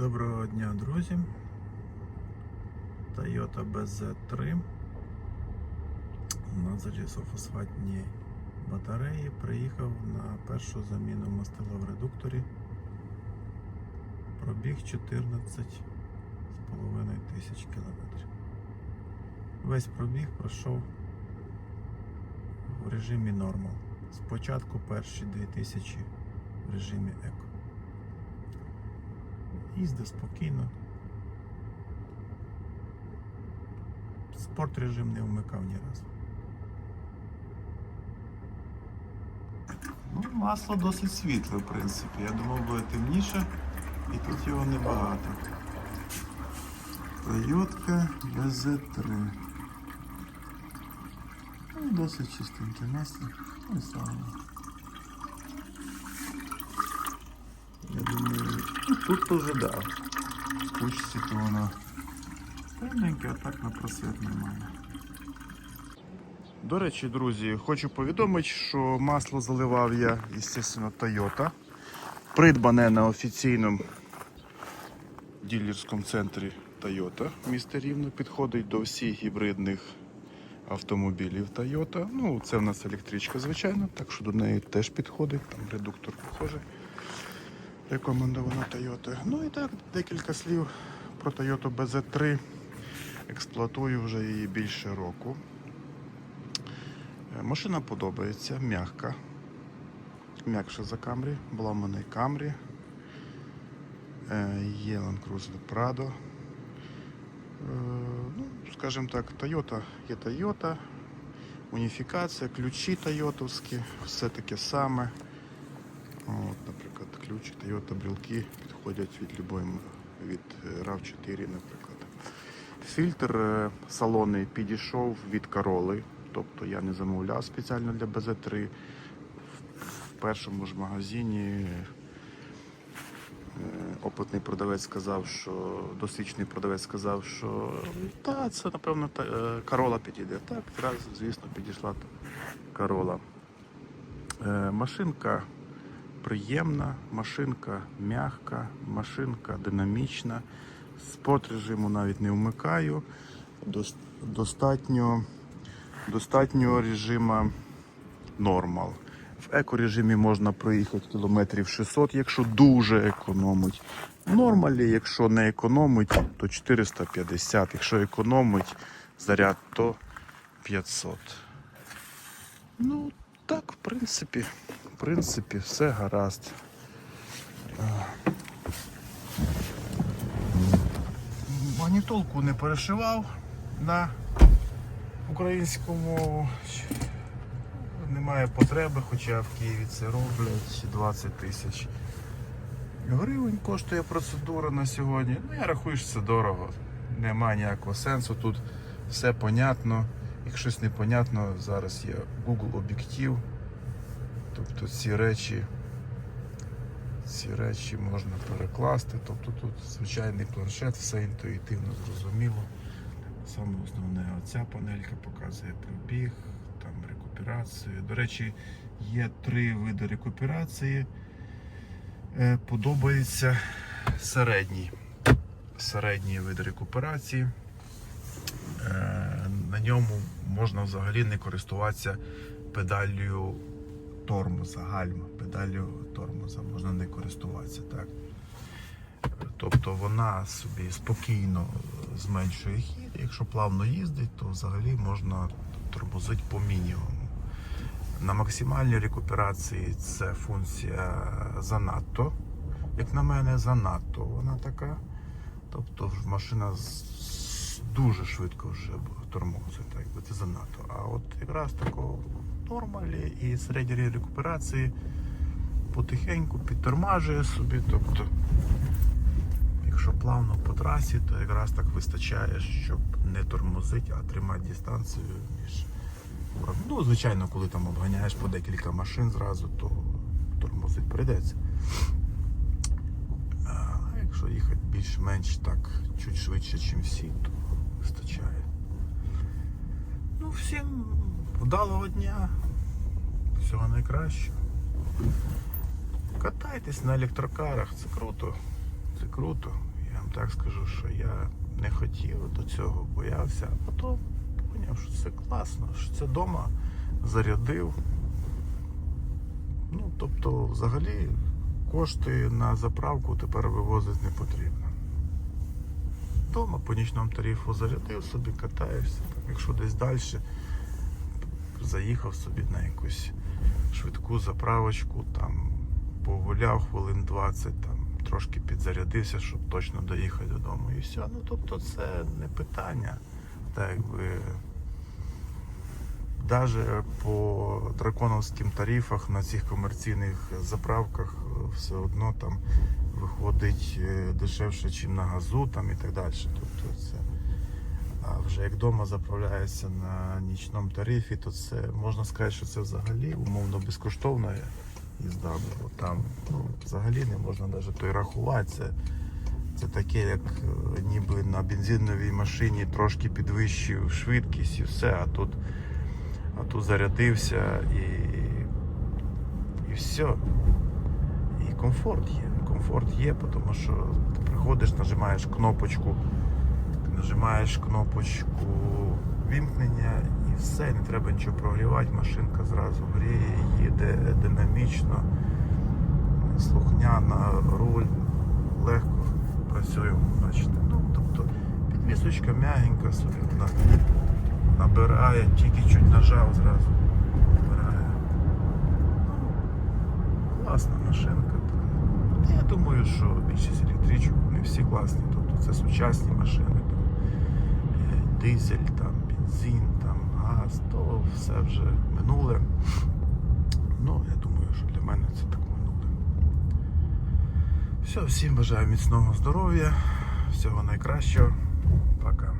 Доброго дня, друзі. Toyota BZ3 на залізофосфатній батареї приїхав на першу заміну мастила в редукторі. Пробіг 14,5 тисяч кілометрів. Весь пробіг пройшов в режимі нормал. Спочатку перші 2000 в режимі еко. Їздив спокійно. Спорт режим не вмикав ні разу. Ну, масло досить світле, в принципі. Я думав, буде темніше, і тут його небагато. Toyota BZ3. Ну, досить чистеньке масло. Ну, і слава. Я думаю, ну, тут теж да. В то воно темненьке, а так на просвіт немає. До речі, друзі, хочу повідомити, що масло заливав я, звісно, Toyota. Придбане на офіційному дилерському центрі Toyota міста Рівно. Підходить до всіх гібридних автомобілів Toyota. Ну, це в нас електричка, звичайно, так що до неї теж підходить. Там редуктор похожий рекомендована Toyota. Ну і так, декілька слів про Toyota BZ3. Експлуатую вже її більше року. Е, Машина подобається, м'яка. М'якша за Camry. Була в мене Camry. Е, Є Land Cruiser Prado. Е, Ну, скажімо так, Toyota є Toyota. Уніфікація, ключі тойотовські, все таке саме. От, наприклад, ключ Toyota брілки підходять від любої від е, RAV4, наприклад. Фільтр е, салонний підійшов від Corolla, тобто я не замовляв спеціально для BZ3. В- першому ж магазині е, опитний продавець сказав, що досвідчений продавець сказав, що та це напевно та- Corolla підійде. Так, зразу, звісно, підійшла. Е, Машинка приємна, машинка м'яка, машинка динамічна. Спорт режиму навіть не вмикаю. Дос- Достатньо, достатньо режима нормал. В екорежимі можна проїхати кілометрів 600, якщо дуже економить. Нормалі, якщо не економить, то 450. Якщо економить заряд, то 500. Ну, так, в принципі, принципі, все гаразд. Магнітолку не перешивав на українську мову. Немає потреби, хоча в Києві це роблять 20 тисяч гривень коштує процедура на сьогодні. Ну, я рахую, що це дорого. Немає ніякого сенсу. Тут все понятно. Якщо щось непонятно, зараз є Google об'єктив. Тобто ці речі, ці речі можна перекласти. Тобто тут звичайний планшет, все інтуїтивно зрозуміло. Саме основне, оця панелька показує пробіг, там рекуперацію. До речі, є три види рекуперації. Е, Подобається середній. Середній вид рекуперації. Е, На ньому можна взагалі не користуватися педаллю тормоза, гальма, педаллю тормоза можна не користуватися. Так? Тобто вона собі спокійно зменшує хід. Якщо плавно їздить, то взагалі можна тормозити по мінімуму. На максимальній рекуперації це функція занадто. Як на мене, занадто вона така. Тобто машина дуже швидко вже тормозить, так якби це занадто. А от якраз такого нормалі і середньої рекуперації потихеньку підтормажує собі. Тобто, якщо плавно по трасі, то якраз так вистачає, щоб не тормозити, а тримати дистанцію між Ну, звичайно, коли там обганяєш по декілька машин зразу, то тормозить прийдеться. А якщо їхати більш-менш так, чуть швидше, ніж всі, то вистачає. Ну, всім вдалого дня, всього найкращого. Катайтесь на електрокарах, це круто. Це круто. Я вам так скажу, що я не хотів до цього, боявся, а потім поняв, що це класно, що це вдома зарядив. Ну, тобто, взагалі, кошти на заправку тепер вивозити не потрібно. Дома по нічному тарифу зарядив собі, катаєшся. Якщо десь далі, заїхав собі на якусь швидку заправочку, там погуляв хвилин 20, там трошки підзарядився, щоб точно доїхати додому. І все. Ну тобто це не питання. Так якби навіть по драконовським тарифах на цих комерційних заправках е, все одно там виходить е, дешевше, ніж на газу там і так далі. Тобто це а вже як вдома заправляється на нічному тарифі, то це можна сказати, що це взагалі умовно безкоштовна їзда, бо там ну, взагалі не можна навіть то й рахувати. Це, це таке, як е, ніби на бензиновій машині трошки підвищив швидкість і все, а тут, а тут зарядився і, і все. І комфорт є. Комфорт є, тому що ти приходиш, нажимаєш кнопочку нажимаєш кнопочку вімкнення і все, не треба нічого прогрівати, машинка зразу гріє, їде динамічно, слухняна, руль, легко працює, бачите. Ну, тобто підвісочка м'ягенька собі вона набирає, тільки чуть нажав зразу набирає. Ну, класна машинка. Та Я думаю, що більшість електричок вони всі класні. Тобто це сучасні машини. Дизель, там, бензин, там, газ, то все вже минуле. Ну, я думаю, що для мене це так минуле. Все, всім бажаю міцного здоров'я, всього найкращого. Пока.